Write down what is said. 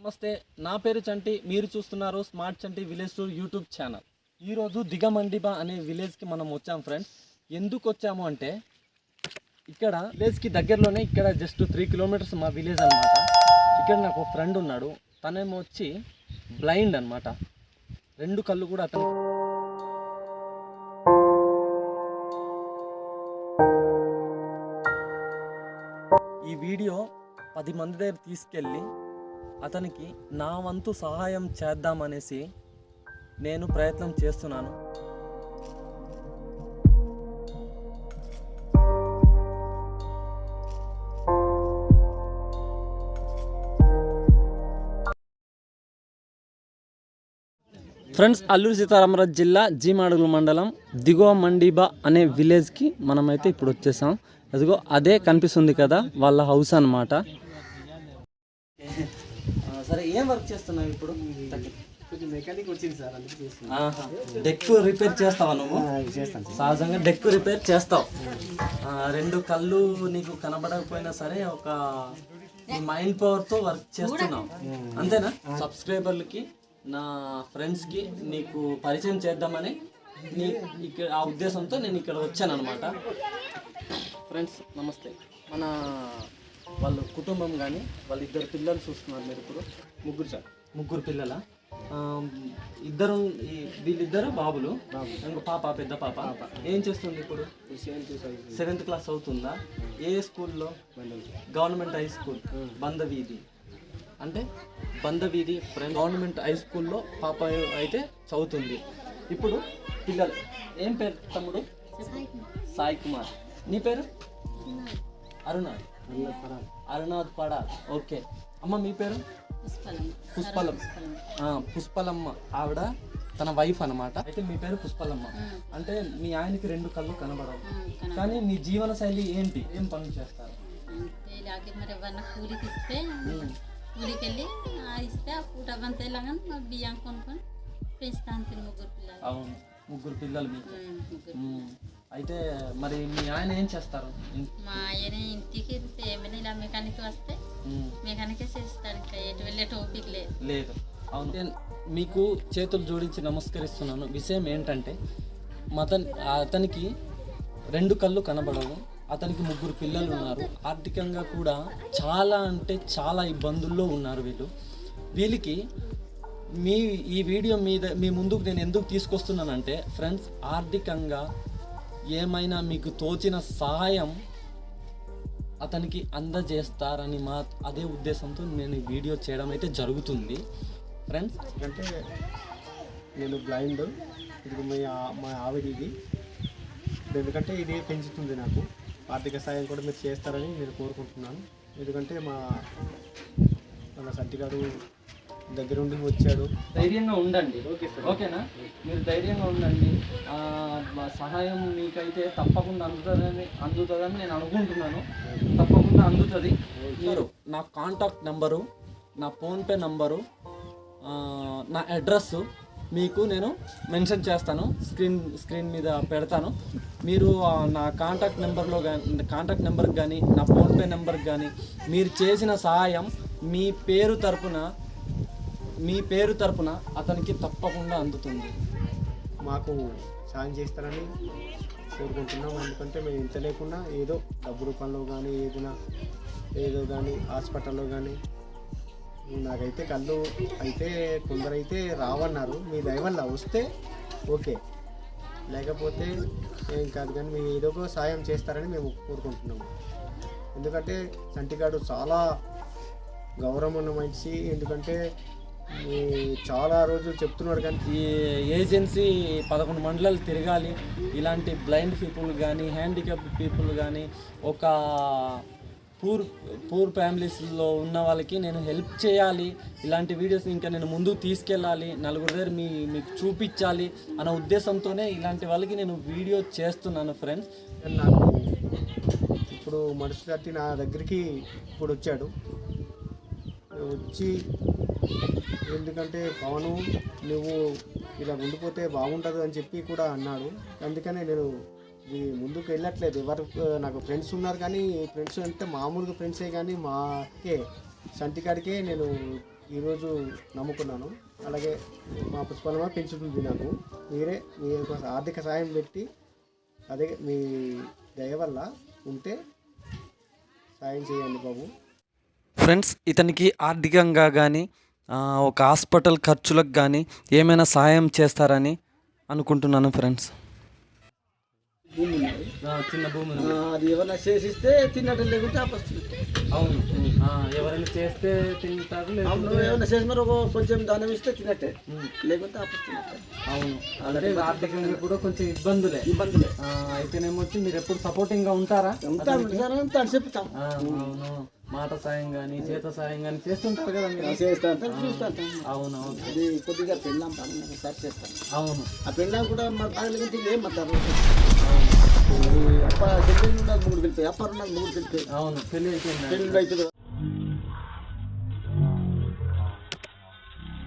నమస్తే నా పేరు చంటి మీరు చూస్తున్నారు smart Chanti village tour YouTube channel. ఈరోజు దిగమండిబా అనే విలేజ్కి మనం వచ్చాం ఫ్రెండ్స్. ఎందుకు వచ్చాము అంటే ఇక్కడ విలేజ్కి దగ్గరలోనే ఇక్కడ జస్ట్ త్రీ కిలోమీటర్స్ మా విలేజ్ అనమాట ఇక్కడ నాకు ఫ్రెండ్ ఉన్నాడు తనేమో వచ్చి బ్లైండ్ అన్నమాట. రెండు కళ్ళు కూడా అతను ఈ వీడియో పది మంది దగ్గర తీసుకెళ్ళి అతనికి నా వంతు సహాయం చేద్దామనేసి నేను ప్రయత్నం చేస్తున్నాను. ఫ్రెండ్స్ అల్లూరు సీతారామరాజు జిల్లా జీమాడుగుల మండలం దిగువ మండీబా అనే విలేజ్కి మనమైతే ఇప్పుడు వచ్చేసాం. అదిగో అదే కనిపిస్తుంది కదా వాళ్ళ హౌస్ అన్నమాట. సరే ఏం వర్క్ చేస్తున్నావు ఇప్పుడు? కొంచెం మెకానిక్ వచ్చింది సార్ అందుకే చేస్తున్నాను ఆహా. డెక్ రిపేర్ చేస్తావా నువ్వు? చేస్తాను సహజంగా డెక్ రిపేర్ చేస్తావు. రెండు కళ్ళు నీకు కనబడకపోయినా సరే ఒక మైండ్ పవర్తో వర్క్ చేస్తున్నావు. అంతేనా? సబ్స్క్రైబర్లకి నా ఫ్రెండ్స్కి నీకు పరిచయం చేద్దామని నీ ఇక్కడ ఆ ఉద్దేశంతో నేను ఇక్కడ వచ్చాను అనమాట ఫ్రెండ్స్ నమస్తే. మన వాళ్ళ కుటుంబం కానీ వాళ్ళ ఇద్దరు పిల్లలు చూస్తున్నారు మీరు ఇప్పుడు. ముగ్గురు సార్. ముగ్గురు పిల్లల? ఇద్దరు ఈ- వీళ్ళిద్దరు బాబులు ఇంకో పాప పెద్ద పాప. ఏం చేస్తుంది ఇప్పుడు? సెవెంత్ క్లాస్ అవుతుందా? ఏ స్కూల్లో? Government high school. బందవీధి అంటే బందవీధి ఫ్రెండ్ గవర్నమెంట్ హై స్కూల్లో పాప అయితే చదువుతుంది. ఇప్పుడు పిల్లలు. ఏం పేరు తమ్ముడు? సాయి కుమార్. నీ పేరు? అరుణ. అరుణాథ్ పడా ఓకే. అమ్మ మీ పేరు? పుష్పలం పుష్పలమ్మ. ఆవిడ తన వైఫ్ అన్నమాట. అయితే మీ పేరు పుష్పలమ్మ. అంటే మీ ఆయనకి రెండు కళ్ళు కనబడవు. కానీ మీ జీవన శైలి ఏంటి? ఏం పనులు చేస్తారు? అంతే ఇలాగే మరి ఎవరన్నా కూలికి ఇస్తే కూలికి వెళ్ళి ఆ ఇస్తే ఆ పూట ఇలాగా బియ్యం కొనుక్కొని పెంచుతాను ముగ్గురు పిల్లలు. అవును. ముగ్గురు పిల్లలు మీకు. అయితే మరి మీ ఆయన ఏం చేస్తారు? మా ఆయన ఇంటికి మెకానికే చేస్తాడు ఇంకా ఎటు వెళ్ళే టోపిక్ లేదు. లేదు. అవును. నేను మీకు చేతులు జోడించి నమస్కరిస్తున్నాను. విషయం ఏంటంటే మతన్ అతనికి రెండు కళ్ళు కనబడవు. అతనికి ముగ్గురు పిల్లలు ఉన్నారు. ఆర్థికంగా కూడా చాలా అంటే చాలా ఇబ్బందుల్లో ఉన్నారు వీళ్ళు. వీళ్ళకి మీ ఈ వీడియో మీద మీ ముందుకు నేను ఎందుకు తీసుకొస్తున్నానంటే ఫ్రెండ్స్ ఆర్థికంగా ఏమైనా మీకు తోచిన సహాయం అతనికి అందజేస్తారని మా అదే ఉద్దేశంతో నేను ఈ వీడియో చేయడం అయితే జరుగుతుంది. ఫ్రెండ్స్ అంటే నేను బ్లైండ్ ఇది మా మా ఆవిడ ఇది. ఎందుకంటే ఇది పెంచుతుంది నాకు. ఆర్థిక సాయం కూడా మీరు చేస్తారని నేను కోరుకుంటున్నాను. ఎందుకంటే మా మన సంటిగాడు దగ్గరుండి వచ్చాడు. ధైర్యంగా ఉండండి. ఓకేనా? మీరు ధైర్యంగా ఉండండి. మా సహాయం మీకైతే తప్పకుండా అందుతుందని అందుతుందని నేను అనుకుంటున్నాను. తప్పకుండా అందుతుంది. మీరు నా కాంటాక్ట్ నెంబరు నా ఫోన్పే నంబరు నా అడ్రస్ మీకు నేను మెన్షన్ చేస్తాను. స్క్రీన్ స్క్రీన్ మీద పెడతాను. మీరు నా కాంటాక్ట్ నెంబర్లో కానీ కాంటాక్ట్ నెంబర్కి కానీ నా ఫోన్పే నెంబర్కి కానీ మీరు చేసిన సహాయం మీ పేరు తరపున మీ పేరు తరపున అతనికి తప్పకుండా అందుతుంది. మాకు సాయం చేస్తారని కోరుకుంటున్నాం. ఎందుకంటే మేము ఇంత లేకుండా ఏదో డబ్బు రూపంలో కానీ ఏదైనా ఏదో కానీ హాస్పిటల్లో కానీ నాకైతే కళ్ళు అయితే కొందరైతే రావన్నారు. మీ దయవల్ల వస్తే ఓకే. లేకపోతే ఏం కాదు కానీ మీరు ఏదో ఒక సాయం చేస్తారని మేము కోరుకుంటున్నాము ఎందుకంటే చంటిగాడు చాలా గౌరవం ఉన్న మనిషి. ఎందుకంటే చాలా రోజులు చెప్తున్నాడు కానీ ఈ ఏజెన్సీ పదకొండు మండలాలు తిరగాలి. ఇలాంటి బ్లైండ్ పీపుల్ కానీ హ్యాండిక్యాప్ పీపుల్ కానీ ఒక పూర్ పూర్ ఫ్యామిలీస్లో ఉన్న వాళ్ళకి నేను హెల్ప్ చేయాలి. ఇలాంటి వీడియోస్ ఇంకా నేను ముందుకు తీసుకెళ్ళాలి. నలుగురు దగ్గర మీ మీకు చూపించాలి అన్న ఉద్దేశంతోనే ఇలాంటి వాళ్ళకి నేను వీడియో చేస్తున్నాను ఫ్రెండ్స్. నాకు ఇప్పుడు మనిషి కట్టి నా దగ్గరికి ఇప్పుడు వచ్చాడు. వచ్చి ఎందుకంటే పవను నువ్వు ఇలా ఉండిపోతే బాగుంటుంది అని చెప్పి కూడా అన్నాడు. అందుకనే నేను ఈ ముందుకు వెళ్ళట్లేదు. ఎవరు నాకు ఫ్రెండ్స్ ఉన్నారు కానీ ఫ్రెండ్స్ అంటే మామూలుగా ఫ్రెండ్సే కానీ మాకే సంటికాడికే నేను ఈరోజు నమ్ముకున్నాను. అలాగే మా పుష్పాలమ్మ పెంచుతుంది నాకు. మీరే మీ యొక్క ఆర్థిక సాయం పెట్టి అదే మీ దయ వల్ల ఉంటే సాయం చేయండి బాబు. ఫ్రెండ్స్ ఇతనికి ఆర్థికంగా కానీ ఒక హాస్పిటల్ ఖర్చులకు కానీ ఏమైనా సహాయం చేస్తారని అనుకుంటున్నాను ఫ్రెండ్స్. చిన్న భూమి ఆ, అది ఎవరైనా చేసిస్తే తిన్నట్టు లేకుంటే ఆపస్తుంది అవును. ఎవరైనా చేస్తే తింటారు అవును ఏమైనా చేసి మరి ఒక కొంచెం దానం ఇస్తే తిన్నట్టే. లేకుంటే ఆపస్తున్నట్టే అవును. ఆర్థికంగా కూడా కొంచెం ఇబ్బందులే. ఇబ్బందులే. ఆ, అయితేనేమో వచ్చి మీరు ఎప్పుడు సపోర్టింగ్గా ఉంటారా? ఉంటాం సార్ అంతా చెప్తాం. అవును. మాట సాయం కానీ చేత సాయం కానీ చేస్తుంటారు కదా మీరు. చేస్తా అంటారు చూస్తా అంటాం అవును అవును. అది కొద్దిగా పెళ్ళాం పని సార్ చేస్తాం అవును. ఆ పెళ్ళాం కూడా మరి బాగలేకుంటే ఏం మాట్లాడు అప్ప మూడు అప్పర్ మూడు అవును పెళ్ళి అయిపోయింది. పెళ్ళి అవుతుంది